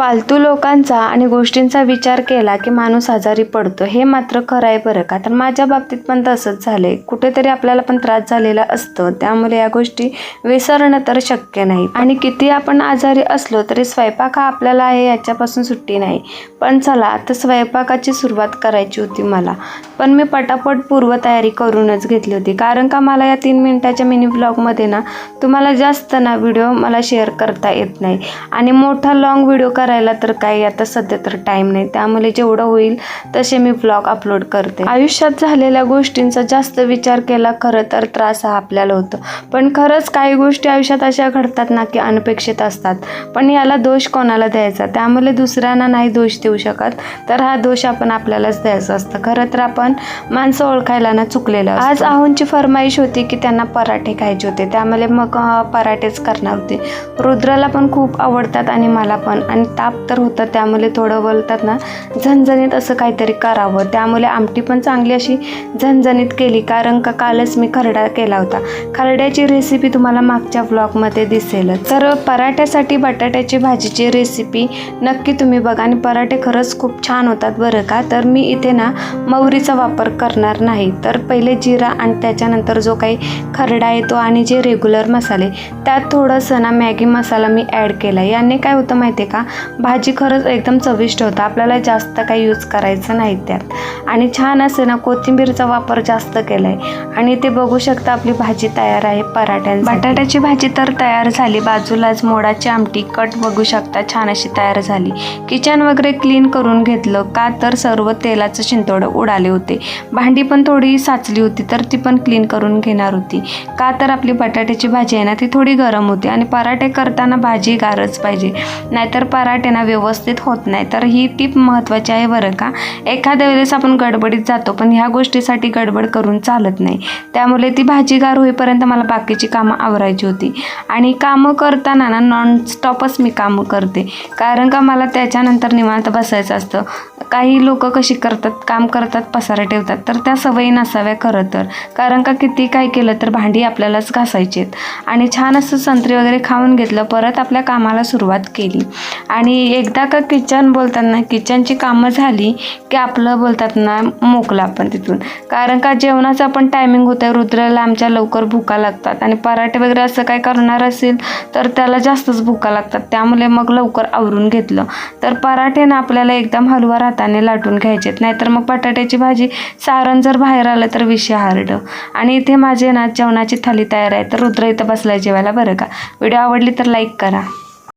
फालतू लोकांचा आणि गोष्टींचा विचार केला की माणूस आजारी पडतो. हे मात्र खरं आहे बरं का? तर माझ्या बाबतीत पण तसंच झालं आहे कुठेतरी आपल्याला पण त्रास झालेला असतो. त्यामुळे या गोष्टी विसरणं तर शक्य नाही. आणि किती आपण आजारी असलो तरी स्वयंपाक हा आपल्याला आहे याच्यापासून सुट्टी नाही. पण चला आता स्वयंपाकाची सुरुवात करायची होती मला. पण मी पटापट पूर्वतयारी करूनच घेतली होती. कारण का मला या तीन मिनिटाच्या मिनी ब्लॉगमध्ये ना तुम्हाला जास्त ना व्हिडिओ मला शेअर करता येत नाही. आणि मोठा लॉंग व्हिडिओ करायला तर काही आता सध्या तर टाईम नाही. त्यामुळे जेवढं होईल तसे मी ब्लॉग अपलोड करते. आयुष्यात झालेल्या गोष्टींचा जास्त विचार केला खरं तर त्रास हा आपल्याला होतो. पण खरंच काही गोष्टी आयुष्यात अशा घडतात ना की अनपेक्षित असतात. पण याला दोष कोणाला द्यायचा? त्यामुळे दुसऱ्यांना नाही दोष देऊ शकत. तर हा दोष आपण आपल्यालाच द्यायचा असतं. खरं तर आपण माणसं ओळखायला ना चुकलेलं आज आहूंची फरमाईश होती की त्यांना पराठे खायचे होते. त्यामुळे मग पराठेच करणार होते. रुद्राला पण खूप आवडतात आणि मला पण. आणि ताप तर होतं त्यामुळे थोडं बोलतात ना. झणझणीत असं काहीतरी करावं. त्यामुळे आमटी पण चांगली अशी झणझणीत केली कारण का कालच मी खरडा केला होता. खरड्याची रेसिपी तुम्हाला मागच्या ब्लॉगमध्ये दिसेलच तर पराठ्यासाठी बटाट्याची भाजीची रेसिपी नक्की तुम्ही बघा. आणि पराठे खरंच खूप छान होतात बरं का. तर मी इथे ना मौरीचा वापर करणार नाही. तर पहिले जिरा आणि त्याच्यानंतर जो काही खरडा येतो आणि जे रेग्युलर मसाले त्यात थोडंसं ना मॅगी मसाला मी ॲड केला. याने काय होतं माहिती आहे का? भाजी खरंच एकदम चविष्ट होतं. आपल्याला जास्त काही यूज करायचं नाही त्यात. आणि छान असे ना कोथिंबीरचा वापर जास्त केला आहे आणि ते बघू शकता आपली भाजी तयार आहे पराठ्यांची बटाट्याची भाजी तर तयार झाली. बाजूलाच मोडाची आमटी कट बघू शकता. छान अशी तयार झाली. किचन वगैरे क्लीन करून घेतलं का तर सर्व तेलाचं शिंतोडं उडाले होते. भांडी पण थोडी साचली होती तर ती पण क्लीन करून घेणार होती. का तर आपली बटाट्याची भाजी आहे ना ती थोडी गरम होती. आणि पराठे करताना भाजी गारच पाहिजे. नाहीतर पराठे ना व्यवस्थित होत नाही. तर ही टीप महत्त्वाची आहे बरं का. एखाद्या वेळेस आपण गडबडीत जातो पण ह्या गोष्टीसाठी गडबड करून चालत नाही. त्यामुळे ती भाजी गार होईपर्यंत मला बाकीची कामं आवरायची होती. आणि कामं करताना ना नॉन स्टॉपच मी कामं करते. कारण का मला त्याच्यानंतर निवांत बसायचं असतं. काही लोक कशी करतात काम करतात पसारा ठेवतात तर त्या सवयी नसाव्या खरं तर. कारण का किती काय केलं तर भांडी आपल्यालाच घासायची आहेत आणि छान असं संत्री वगैरे खाऊन घेतलं परत आपल्या कामाला सुरुवात केली. आणि एकदा का किचन बोलताना किचनची कामं झाली की आपलं बोलतात ना मोकला आपण तिथून. कारण का जेवणाचं पण टायमिंग होतं रुद्राला आमच्या लवकर भुका लागतात. आणि पराठे वगैरे असं काय करणार असेल तर त्याला जास्तच भुका लागतात. त्यामुळे मग लवकर आवरून घेतलं. तर पराठे ना आपल्याला एकदम हलवा हाताने लाटून घ्यायचेत. नाहीतर मग बटाट्याची भाजी सारण जर बाहेर आलं तर विषय हार्ड. आणि इथे माझे ना जेवणाची थाली तयार आहे तर रुद्र इथं बसलाय जेवायला बरं का? व्हिडिओ आवडली तर लाईक करा.